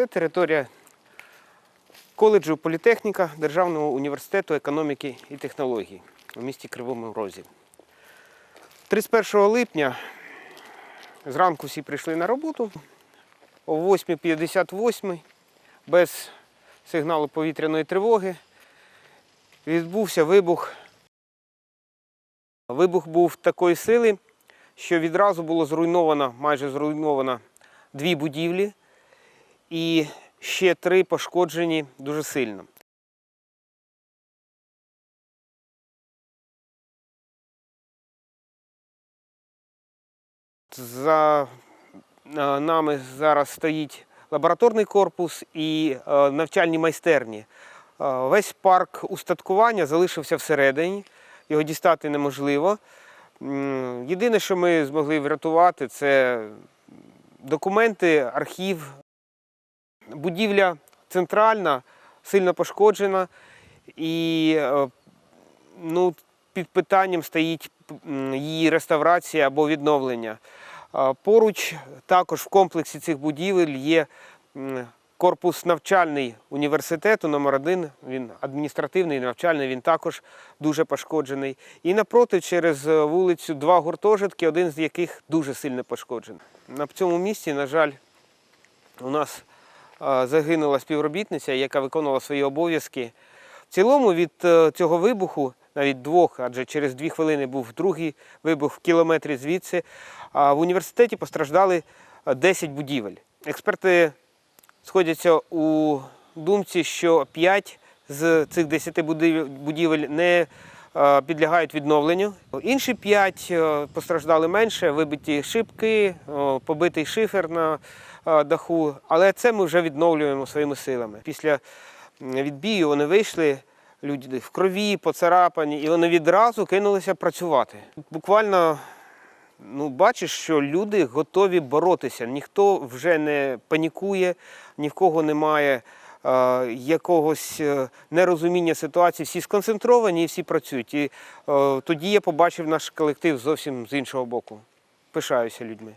Це територія коледжу політехніка Державного університету економіки і технологій у місті Кривому Розі. 31 липня зранку всі прийшли на роботу. О 8.58 без сигналу повітряної тривоги відбувся вибух. Вибух був такої сили, що відразу було зруйновано, майже зруйновано дві будівлі і ще три пошкоджені дуже сильно. За е, нами зараз стоїть лабораторний корпус і е, навчальні майстерні. Е, Весь парк устаткування залишився всередині, його дістати неможливо. Єдине, що ми змогли врятувати, це документи, архів. Будівля центральна, сильно пошкоджена, і е, ну, під питанням стоїть її реставрація або відновлення. Поруч також в комплексі цих будівель є корпус навчальний університету номер 1 Він адміністративний навчальний, він також дуже пошкоджений. І напроти через е, вулицю два гуртожитки, один з яких дуже сильно пошкоджений. На цьому місці, на жаль, у нас загинула співробітниця, яка виконувала свої обов'язки. В цілому від е, цього вибуху, навіть двох, адже через дві хвилини був другий вибух в кілометрі звідси, в університеті постраждали е, 10 будівель. Експерти сходяться у думці, що 5 з цих 10 будівель не е, підлягають відновленню. Інші 5 постраждали менше, вибиті шибки, побитий шифер на е, даху. Але це ми вже відновлюємо своїми силами. Після відбію вони вийшли. Люди в крові, поцарапані, і вони відразу кинулися працювати. Буквально ну, бачиш, що люди готові боротися. Ніхто вже не панікує, ні в кого немає е, якогось е, нерозуміння ситуації. Всі сконцентровані і всі працюють. І е, тоді я побачив наш колектив зовсім з іншого боку. Пишаюся людьми.